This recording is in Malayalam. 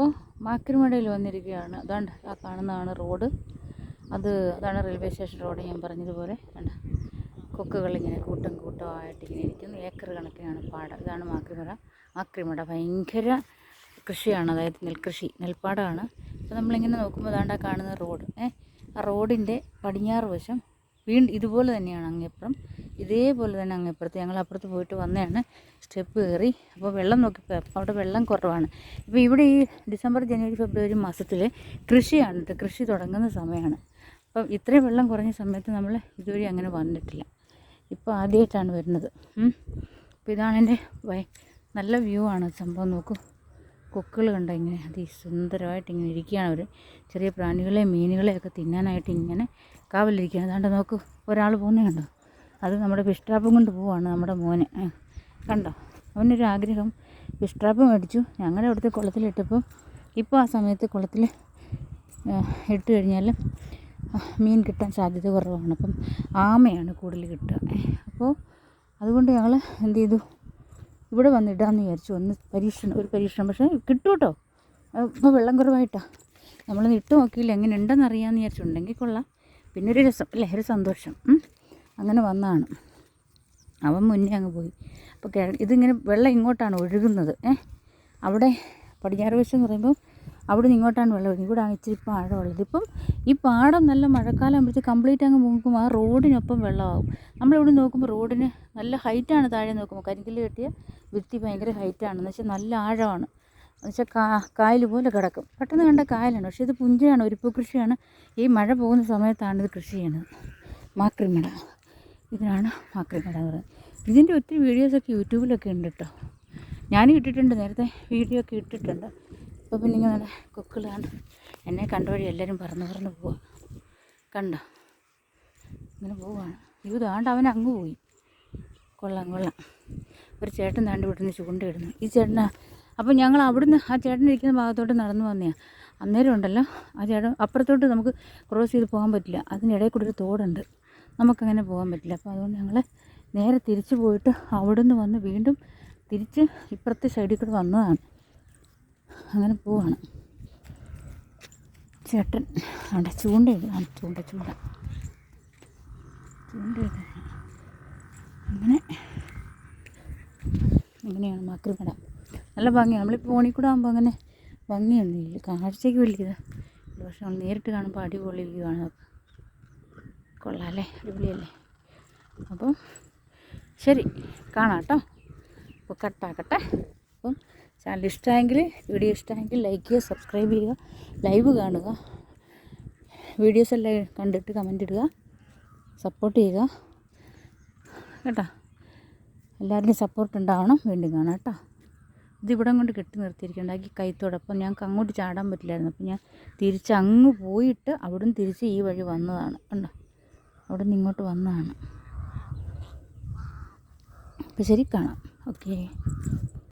അപ്പോൾ മാക്രിമടയിൽ വന്നിരിക്കുകയാണ്. അതാണ്ട് ആ കാണുന്നതാണ് റോഡ്. അത് അതാണ് റെയിൽവേ സ്റ്റേഷൻ റോഡ് ഞാൻ പറഞ്ഞതുപോലെ. കണ്ട കൊക്കുകൾ ഇങ്ങനെ കൂട്ടം കൂട്ടമായിട്ട് ഇങ്ങനെ ഇരിക്കുന്നു. ഏക്കർ കണക്കിനാണ് പാടം. ഇതാണ് മാക്രിമട. മാക്രിമട ഭയങ്കര കൃഷിയാണ്. അതായത് നെൽകൃഷി നെൽപ്പാടമാണ്. അപ്പോൾ നമ്മളിങ്ങനെ നോക്കുമ്പോൾ അതാണ്ട് കാണുന്ന റോഡ്. ഏ ആ റോഡിന്റെ പടിഞ്ഞാറ് വശം വീണ്ടും ഇതുപോലെ തന്നെയാണ് അങ്ങേപ്പുറം. ഇതേപോലെ തന്നെ അങ്ങ് ഇപ്പുറത്ത് ഞങ്ങൾ അപ്പുറത്ത് പോയിട്ട് വന്നതാണ്. സ്റ്റെപ്പ് കയറി. അപ്പോൾ വെള്ളം നോക്കിയപ്പോൾ അവിടെ വെള്ളം കുറവാണ്. ഇപ്പോൾ ഇവിടെ ഈ ഡിസംബർ ജനുവരി ഫെബ്രുവരി മാസത്തിൽ കൃഷിയാണ് കേട്ടോ. കൃഷി തുടങ്ങുന്ന സമയമാണ് അപ്പം ഇത്രയും വെള്ളം കുറഞ്ഞ സമയത്ത് നമ്മൾ ഇതുവരെ അങ്ങനെ വന്നിട്ടില്ല. ഇപ്പോൾ ആദ്യമായിട്ടാണ് വരുന്നത്. അപ്പോൾ ഇതാണ് എന്റെ നല്ല വ്യൂ ആണ്. സംഭവം നോക്കൂ. കൊക്കുകൾ കണ്ടോ ഇങ്ങനെ? അതി സുന്ദരമായിട്ട് ഇങ്ങനെ ഇരിക്കുകയാണ് അവർ ചെറിയ പ്രാണികളെയും മീനുകളെയൊക്കെ തിന്നാനായിട്ട് ഇങ്ങനെ കാവലിരിക്കുകയാണ്. അതാണ്ട് നോക്കൂ. ഒരാൾ പോകുന്നത് കണ്ടോ? അത് നമ്മുടെ ഫിഷ് ട്രാപ്പും കൊണ്ട് പോവാണ് നമ്മുടെ മോന്. കണ്ടോ? അവനൊരു ആഗ്രഹം. ഫിഷ് ട്രാപ്പ് മേടിച്ചു. ഞങ്ങളുടെ അവിടുത്തെ കുളത്തിലിട്ടപ്പോൾ ഇപ്പോൾ ആ സമയത്ത് കുളത്തിൽ ഇട്ട് കഴിഞ്ഞാൽ മീൻ കിട്ടാൻ സാധ്യത കുറവാണ്. അപ്പം ആമയാണ് കൂടുതൽ കിട്ടുക. അപ്പോൾ അതുകൊണ്ട് ഞങ്ങൾ എന്ത് ചെയ്തു? ഇവിടെ വന്നിടാന്ന് വിചാരിച്ചു. ഒന്ന് പരീക്ഷണം ഒരു പരീക്ഷണം. പക്ഷേ കിട്ടും കേട്ടോ ഇപ്പോൾ വെള്ളം കുറവായിട്ടാണ് നമ്മളൊന്ന് ഇട്ട് നോക്കിയില്ല. എങ്ങനെ ഉണ്ടെന്ന് അറിയാമെന്ന് വിചാരിച്ചിട്ടുണ്ടെങ്കിൽ കൊള്ളാം. പിന്നെ ഒരു രസം അല്ലേ? ഒരു സന്തോഷം. അങ്ങനെ വന്നതാണ് അവൻ മുന്നേ അങ്ങ് പോയി. അപ്പോൾ കിഴ ഇതിങ്ങനെ വെള്ളം ഇങ്ങോട്ടാണ് ഒഴുകുന്നത്. ഏ? അവിടെ പടിഞ്ഞാറ് വശം എന്ന് പറയുമ്പോൾ അവിടെ നിന്ന് ഇങ്ങോട്ടാണ് വെള്ളം ഒഴുകുന്നത്. ഇവിടെ ഇച്ചിരി പാടമുള്ളത്. ഇപ്പം ഈ പാടം നല്ല മഴക്കാലം ആകുമ്പോഴത്തേക്ക് കംപ്ലീറ്റ് അങ്ങ് പോകുമ്പോൾ ആ റോഡിനൊപ്പം വെള്ളമാകും. നമ്മളിവിടെ നോക്കുമ്പോൾ റോഡിന് നല്ല ഹൈറ്റാണ് താഴെ നോക്കുമ്പോൾ കരിങ്കല്ല് കെട്ടിയ ഭിത്തി ഭയങ്കര ഹൈറ്റാണ് എന്ന് വെച്ചാൽ നല്ല ആഴമാണ്. എന്ന് വെച്ചാൽ കാ കായൽ പോലെ കിടക്കും. പെട്ടെന്ന് കണ്ട കായലാണ്. പക്ഷേ ഇത് പുഞ്ചയാണ് ഒരുപ്പ് കൃഷിയാണ് ഈ മഴ പോകുന്ന സമയത്താണ് ഇത് കൃഷി ചെയ്യുന്നത്. മാക്രിമട. ഇതിനാണ് മാക്രിമട എന്ന് പറയുന്നത് ഇതിന്റെ ഒത്തിരി വീഡിയോസൊക്കെ യൂട്യൂബിലൊക്കെ ഉണ്ട് കേട്ടോ ഞാനും ഇട്ടിട്ടുണ്ട് നേരത്തെ വീഡിയോ ഒക്കെ ഇട്ടിട്ടുണ്ട്. അപ്പോൾ പിന്നെ ഇങ്ങനെ നല്ല കൊക്കുകളാണ് എന്നെ കണ്ട വഴി എല്ലാവരും പറന്ന് പറന്ന് പോവാ. കണ്ടോ? ഇങ്ങനെ പോവാണ്. ഇത് താണ്ട് അവൻ അങ്ങ് പോയി. കൊള്ളാം കൊള്ളാം. ഒരു ചേട്ടൻ താണ്ട് ഇവിടുന്ന് ചൂണ്ടയിടുന്നു. ഈ ചേട്ടനാ അപ്പോൾ ഞങ്ങൾ അവിടുന്ന് ആ ചേട്ടൻ ഇരിക്കുന്ന ഭാഗത്തോട്ട് നടന്നു വന്നതാണ് അന്നേരം ഉണ്ടല്ലോ ആ ചേട്ടൻ അപ്പുറത്തോട്ട് നമുക്ക് ക്രോസ് ചെയ്ത് പോകാൻ പറ്റില്ല. അതിനിടയിൽ കൂടി ഒരു തോടുണ്ട്. നമുക്കങ്ങനെ പോകാൻ പറ്റില്ല. അപ്പോൾ അതുകൊണ്ട് ഞങ്ങൾ നേരെ തിരിച്ചു പോയിട്ട് അവിടെ നിന്ന് വന്ന് വീണ്ടും തിരിച്ച് ഇപ്പുറത്തെ സൈഡിൽ കൂടെ വന്നതാണ്. അങ്ങനെ പോവാണ്. ചേട്ടൻ അവിടെ ചൂണ്ടയിടുകയാണ്. ചൂണ്ട ചൂണ്ട. ചൂണ്ടയിടുക അങ്ങനെ അങ്ങനെയാണ് മാക്രിമട നല്ല ഭംഗിയാണ്. നമ്മളിപ്പോൾ ഓണി കൂടെ ആകുമ്പോൾ അങ്ങനെ ഭംഗിയൊന്നുമില്ല. കാഴ്ചയ്ക്ക് വലിയത് പക്ഷെ നമ്മൾ നേരിട്ട് കാണുമ്പോൾ അടിപൊളി വ്യൂ ആണ് കൊള്ളാം അല്ലേ അടിപൊളിയല്ലേ? അപ്പം ശരി കാണാം കേട്ടോ. അപ്പോൾ കട്ടാക്കട്ടെ. അപ്പം ചാനൽ ഇഷ്ടമായെങ്കിൽ വീഡിയോ ഇഷ്ടമായെങ്കിൽ ലൈക്ക് ചെയ്യുക സബ്സ്ക്രൈബ് ചെയ്യുക ലൈവ് കാണുക. വീഡിയോസ് എല്ലാം കണ്ടിട്ട് കമന്റ് ഇടുക സപ്പോർട്ട് ചെയ്യുക. കേട്ടോ? എല്ലാവരുടെയും സപ്പോർട്ട് ഉണ്ടാവണം. വീണ്ടും കാണാം കേട്ടോ. ഇതിവിടം കൊണ്ട് കെട്ടി നിർത്തിയിരിക്കുന്നുണ്ട് ഈ കൈത്തോടൊപ്പം ഞങ്ങൾക്ക് അങ്ങോട്ട് ചാടാൻ പറ്റില്ലായിരുന്നു. അപ്പം ഞാൻ തിരിച്ച് അങ്ങ് പോയിട്ട് അവിടുന്ന് തിരിച്ച് ഈ വഴി വന്നതാണ്. കണ്ടോ? അവിടെ നിന്ന് ഇങ്ങോട്ട് വന്നതാണ്. അപ്പോൾ ശരി കാണാം. ഓക്കേ.